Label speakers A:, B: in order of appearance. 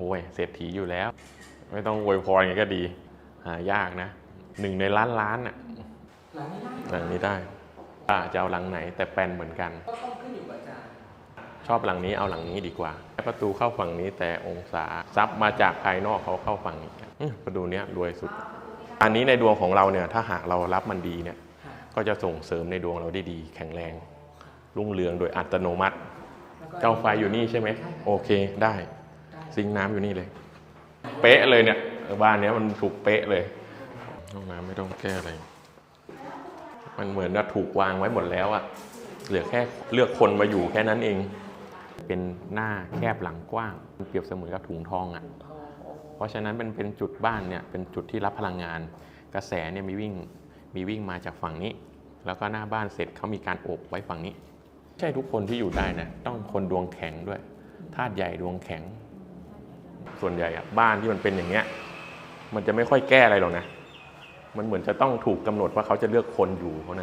A: โอ้ยเศรษฐีอยู่แล้ว ไม่ต้องอวยพรกันก็ดี หายากนะหนึ่งในล้านล้านอะ
B: หลังนี้ได้
A: หลังนี้ได้อ่าจะเอาหลังไหนแต่แปลนเหมือนกัน
B: ก็ต้องขึ้นอยู่กับอาจารย์
A: ชอบหลังนี้เอาหลังนี้ดีกว่าประตูเข้าฝั่งนี้แต่องศาซับมาจากภายนอกเขาเข้าฝั่งนี้อื้อประตูเนี้ยรวยสุด อันนี้ในดวงของเราเนี่ยถ้าหากเรารับมันดีเนี่ย
B: ค่ะ
A: ก็จะส่งเสริมในดวงเราได้ดี แข็งแรง รุ่งเรืองโดยอัตโนมัติ
B: แล้วก็
A: เจ้าไฟอยู่นี่ใช่ไหม
B: ใช่
A: โอเคได้
B: ได้
A: ซิงค์น้ำอยู่นี่เลย เป๊ะเลยเนี่ยบ้านเนี้ยมันถูกเป๊ะเลยห้องน้ำไม่ต้องแก้อะไร มันเหมือนว่าถูกวางไว้หมดแล้วอะเหลือแค่เลือกคนมาอยู่แค่นั้นเอง เป็นหน้าแคบหลังกว้าง เปรียบเสมือนกับถุงทองอะเพราะฉะนั้นเป็นเป็นจุดบ้านเนี่ยเป็นจุดที่รับพลังงาน กระแสเนี่ยมีวิ่งมีวิ่งมาจากฝั่งนี้ แล้วก็หน้าบ้านเสร็จเขามีการอบไว้ฝั่งนี้ ใช่ทุกคนที่อยู่ได้นะต้องคนดวงแข็งด้วยธาตุใหญ่ดวงแข็ง ส่วนใหญ่บ้านที่มันเป็นอย่างเงี้ยมันจะไม่ค่อยแก้อะไรหรอกนะ มันเหมือนจะต้องถูกกำหนดว่าเขาจะเลือกคนอยู่เท่านั้น